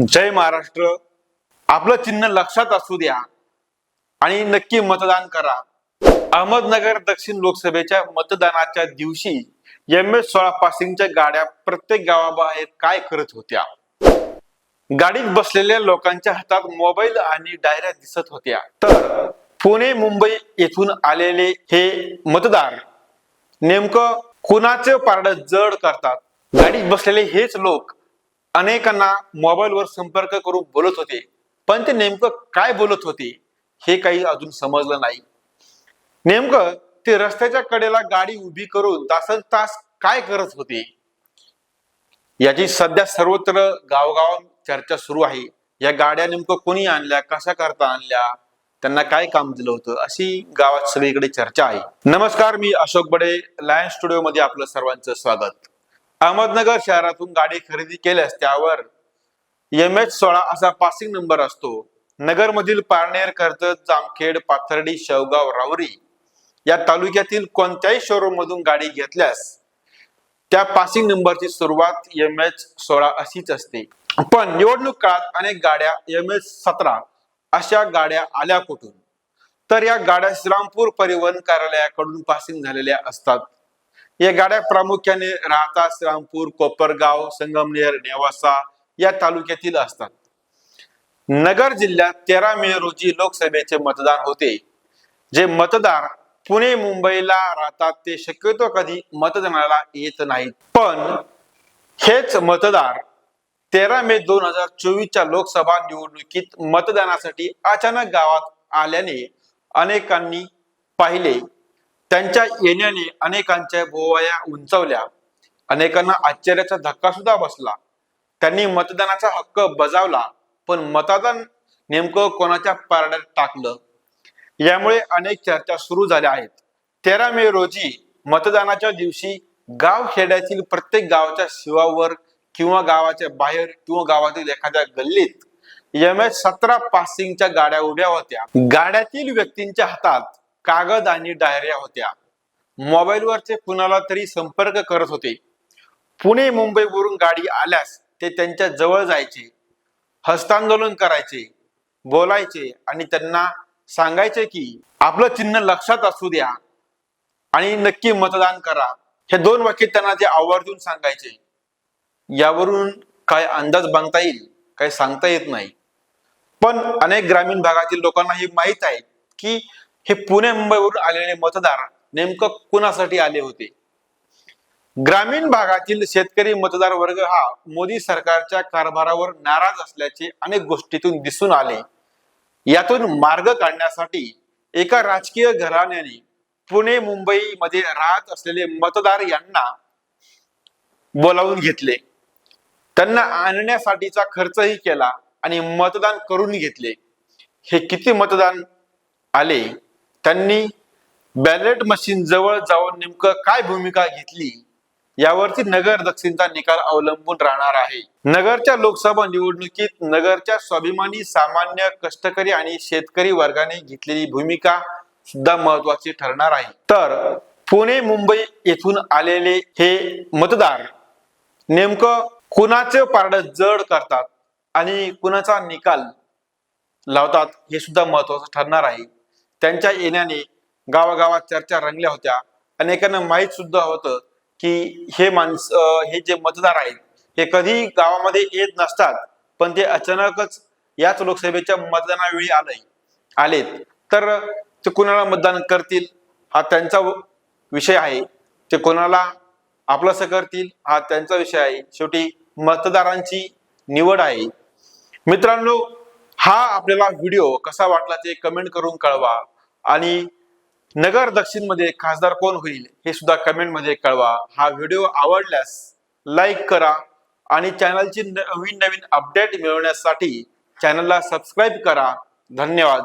जय महाराष्ट्र. आपलं चिन्ह लक्षात असू द्या. आणि नक्की मतदान करा. अहमदनगर दक्षिण लोकसभेच्या मतदानाच्या दिवशी एम एस सोळा पासिंगच्या गाड्या प्रत्येक गावाबाहेर काय करत होत्या? गाडीत बसलेल्या लोकांच्या हातात मोबाईल आणि डायऱ्या दिसत होत्या. तर पुणे मुंबई येथून आलेले हे मतदार नेमकं कुणाचे पारड जड करतात? गाडीत बसलेले हेच लोक अनेकांना मोबाईलवर संपर्क करून बोलत होते. पण ते नेमकं काय बोलत होते हे काही अजून समजलं नाही. नेमकं ते रस्त्याच्या कडेला गाडी उभी करून तासन तास काय करत होते? याची सध्या सर्वत्र गावगाव चर्चा सुरू आहे. या गाड्या नेमकं कोणी आणल्या कशा करता आणल्या त्यांना काय काम दिलं होतं अशी गावात सगळीकडे चर्चा आहे. नमस्कार मी अशोक बडे लायन स्टुडिओ मध्ये आपलं सर्वांचं स्वागत. अहमदनगर शहरातून गाडी खरेदी केल्यास त्यावर एम एच सोळा असा पासिंग नंबर असतो. नगरमधील पारनेर कर्जत जामखेड पाथर्डी शेवगाव रावरी या तालुक्यातील कोणत्याही शोरूम मधून गाडी घेतल्यास त्या पासिंग नंबरची सुरुवात एम एच सोळा अशीच असते. पण निवडणूक काळात अनेक गाड्या एम एच सतरा अशा गाड्या आल्या कुठून? तर या गाड्या श्रीरामपूर परिवहन कार्यालयाकडून पासिंग झालेल्या असतात. या गाड्या प्रामुख्याने राहता श्रामपूर कोपरगाव संगमनेर नेवासा या तालुक्यातील असतात. नगर जिल्ह्यात तेरा मे रोजी लोकसभेचे मतदान होते. जे मतदार पुणे मुंबईला राहतात ते शक्यतो कधी मतदानाला येत नाहीत. पण हेच मतदार तेरा मे दोन हजार चोवीसच्या लोकसभा निवडणुकीत मतदानासाठी अचानक गावात आल्याने अनेकांनी पाहिले. त्यांच्या येण्याने अनेकांच्या भोवया उंचावल्या. अनेकांना आश्चर्याचा धक्का सुद्धा बसला. त्यांनी मतदानाचा हक्क बजावला पण मतदान नेमकं कोणाच्या पारड्यात टाकलं? यामुळे अनेक चर्चा सुरू झाल्या आहेत. तेरा मे रोजी मतदानाच्या दिवशी गाव खेड्यातील प्रत्येक गावाच्या शिवावर किंवा गावाच्या बाहेर किंवा गावातील एखाद्या गल्लीत एम एस सतरा पासिंगच्या गाड्या उभ्या होत्या. गाड्यातील व्यक्तींच्या हातात कागद आणि डायऱ्या होत्या. मोबाईलवर ते कुणाला तरी संपर्क करत होते. पुणे मुंबईवरून गाडी आल्यास ते त्यांच्या जवळ जायचे. हस्तांदोलन करायचे बोलायचे आणि त्यांना सांगायचे की आपलं चिन्ह लक्षात असू द्या आणि नक्की मतदान करा. हे दोन वाक्य त्यांना ते आवर्जून सांगायचे. यावरून काय अंदाज बांधता येईल काही सांगता येत नाही. पण अनेक ग्रामीण भागातील लोकांना हे माहीत आहे की हे पुणे मुंबईवरून आलेले मतदार नेमकं कुणासाठी आले होते? ग्रामीण भागातील शेतकरी मतदार वर्ग हा मोदी सरकारच्या कारभारावर नाराज असल्याचे अनेक गोष्टीतून दिसून आले. यातून मार्ग काढण्यासाठी एका राजकीय घराण्याने पुणे मुंबई मध्ये राहत असलेले मतदार यांना बोलावून घेतले. त्यांना आणण्यासाठीचा खर्चही केला आणि मतदान करून घेतले. हे किती मतदान आले? त्यांनी बॅलेट मशीन जवळ जाऊन नेमकं काय भूमिका घेतली यावरती नगर दक्षिणचा निकाल अवलंबून राहणार आहे. नगरच्या लोकसभा निवडणुकीत नगरच्या स्वाभिमानी सामान्य कष्टकरी आणि शेतकरी वर्गाने घेतलेली भूमिका सुद्धा महत्वाची ठरणार आहे. तर पुणे मुंबई येथून आलेले हे मतदार नेमकं कुणाचे पारड जड करतात आणि कुणाचा निकाल लावतात हे सुद्धा महत्वाचं ठरणार आहे. त्यांच्या येण्याने गावागावात चर्चा रंगल्या होत्या. अनेकांना माहीत सुद्धा होतं की हे माणसं हे जे मतदार आहेत हे कधी गावामध्ये येत नसतात पण ते अचानकच याच लोकसभेच्या मतदानावेळी आले आलेत. तर ते कोणाला मतदान करतील हा त्यांचा विषय आहे. ते कोणाला आपलंसं करतील हा त्यांचा विषय आहे. शेवटी मतदारांची निवड आहे. मित्रांनो हा आपल्याला व्हिडिओ कसा वाटला ते कमेंट करून कळवा. आणि नगर दक्षिणमध्ये खासदार कोण होईल हे सुद्धा कमेंटमध्ये कळवा. हा व्हिडिओ आवडल्यास लाईक करा आणि चॅनलची नवीन नवीन अपडेट मिळवण्यासाठी चॅनलला सबस्क्राईब करा. धन्यवाद.